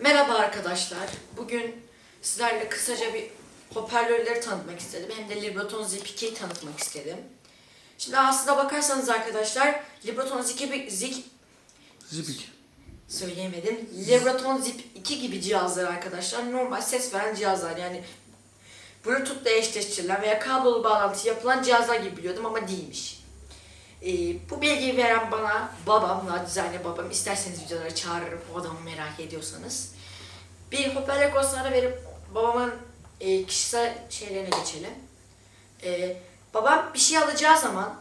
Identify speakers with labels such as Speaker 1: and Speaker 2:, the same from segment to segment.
Speaker 1: Merhaba arkadaşlar. Bugün sizlerle kısaca bir hoparlörleri tanıtmak istedim. Hem de Libroton Zip 2'yi tanıtmak istedim. Şimdi aslında bakarsanız arkadaşlar Libroton Zip, Zip
Speaker 2: Zipik.
Speaker 1: söyleyemedim. Libroton Zip 2 gibi cihazlar arkadaşlar normal ses veren cihazlar yani Bluetooth'la eşleştirilen veya kablolu bağlantı yapılan cihazlar gibi biliyordum ama değilmiş. Ee, bu bilgiyi veren bana babam, nacizane babam, isterseniz videoları çağırırım o adamı merak ediyorsanız. Bir hoparlör kurslarına verip babamın e, kişisel şeylerine geçelim. Ee, babam bir şey alacağı zaman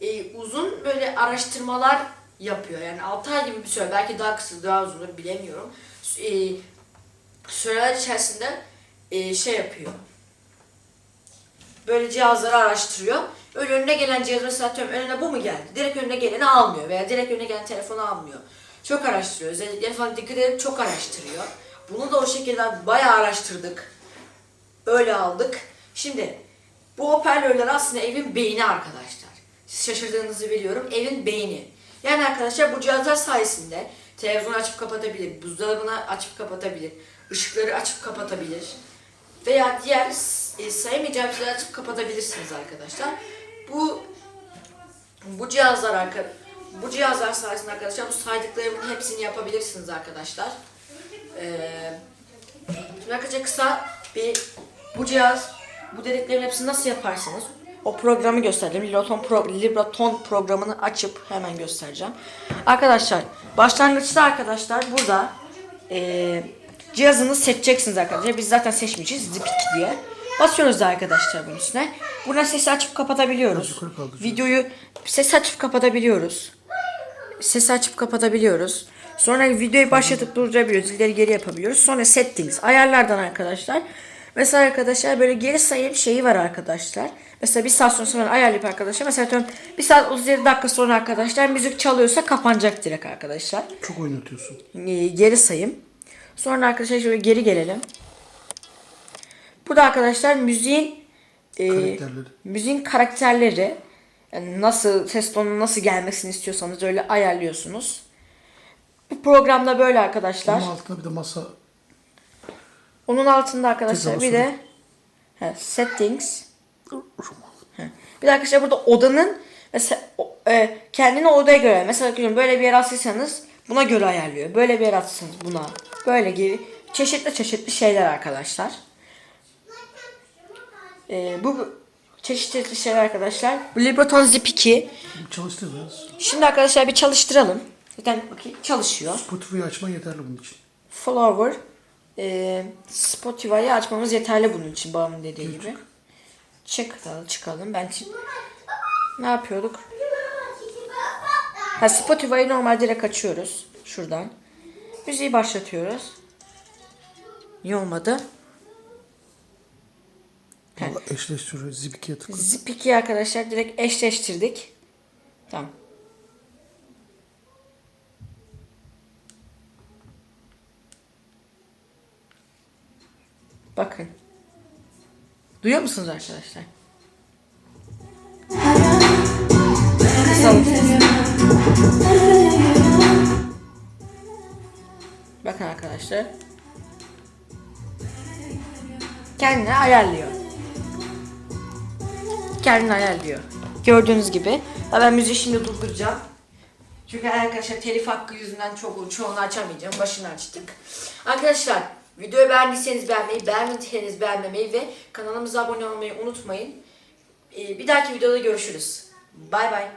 Speaker 1: e, uzun böyle araştırmalar yapıyor. Yani 6 ay gibi bir süre, belki daha kısa, daha uzun bilemiyorum. E, süreler içerisinde e, şey yapıyor. Böyle cihazları araştırıyor. Önüne gelen cihaz mesela atıyorum önüne bu mu geldi? Direkt önüne geleni almıyor veya direkt önüne gelen telefonu almıyor. Çok araştırıyor. Özellikle falan dikkat edip çok araştırıyor. Bunu da o şekilde bayağı araştırdık. Öyle aldık. Şimdi bu hoparlörler aslında evin beyni arkadaşlar. Siz şaşırdığınızı biliyorum. Evin beyni. Yani arkadaşlar bu cihazlar sayesinde televizyonu açıp kapatabilir, buzdolabını açıp kapatabilir, ışıkları açıp kapatabilir veya diğer e, sayamayacağım şeyleri açıp kapatabilirsiniz arkadaşlar. Bu bu cihazlar arka bu cihazlar sayesinde arkadaşlar bu saydıklarımın hepsini yapabilirsiniz arkadaşlar. Ee, şimdi arkadaşlar kısa bir bu cihaz bu dediklerin hepsini nasıl yaparsınız? O programı göstereceğim. Libroton, pro, Libroton programını açıp hemen göstereceğim. Arkadaşlar başlangıçta arkadaşlar burada eee cihazını seçeceksiniz arkadaşlar. Biz zaten seçmeyeceğiz. Zip 2 diye. Basıyoruz da arkadaşlar bunun üstüne. Buradan sesi açıp kapatabiliyoruz. Videoyu ses açıp kapatabiliyoruz. Sesi açıp kapatabiliyoruz. Sonra videoyu başlatıp durdurabiliyoruz. İleri geri yapabiliyoruz. Sonra settings. Ayarlardan arkadaşlar. Mesela arkadaşlar böyle geri sayım şeyi var arkadaşlar. Mesela bir saat sonra sonra ayarlayıp arkadaşlar. Mesela atıyorum bir saat 37 dakika sonra arkadaşlar müzik çalıyorsa kapanacak direkt arkadaşlar.
Speaker 2: Çok oynatıyorsun.
Speaker 1: Ee, geri sayım. Sonra arkadaşlar şöyle geri gelelim. Bu da arkadaşlar müziğin e,
Speaker 2: Karakterleri.
Speaker 1: müziğin karakterleri yani nasıl ses tonunun nasıl gelmesini istiyorsanız öyle ayarlıyorsunuz. Bu programda böyle arkadaşlar.
Speaker 2: Onun altında bir de masa
Speaker 1: Onun altında arkadaşlar bir de he, settings. He. Bir de arkadaşlar burada odanın mesela e, kendini odaya göre mesela böyle bir yer atıyorsanız buna göre ayarlıyor. Böyle bir yer atıyorsanız buna. Böyle gibi çeşitli çeşitli şeyler arkadaşlar. E, bu çeşitli şeyler arkadaşlar. Bu Libroton Zip 2.
Speaker 2: çalıştır biraz.
Speaker 1: Şimdi arkadaşlar bir çalıştıralım. Zaten bakayım çalışıyor.
Speaker 2: Spotify'ı açman yeterli bunun için.
Speaker 1: Follower e, Spotify'ı açmamız yeterli bunun için babamın dediği gibi. Çıkalım, çıkalım. Ben şimdi ne yapıyorduk? Ha, Spotify'ı normal direkt açıyoruz. Şuradan. Müziği başlatıyoruz. Niye olmadı?
Speaker 2: Eşleştiriyor. Zip 2'ye tıkla.
Speaker 1: Zip 2'yi arkadaşlar direkt eşleştirdik. Tamam. Bakın. Duyuyor musunuz arkadaşlar? Bakın arkadaşlar. Kendini ayarlıyor kendini ayarlıyor. Gördüğünüz gibi. Ha, Ben müziği şimdi durduracağım. Çünkü arkadaşlar telif hakkı yüzünden çok çoğunu açamayacağım. Başını açtık. Arkadaşlar videoyu beğendiyseniz beğenmeyi, beğenmediyseniz beğenmemeyi ve kanalımıza abone olmayı unutmayın. Ee, bir dahaki videoda görüşürüz. Bay bay.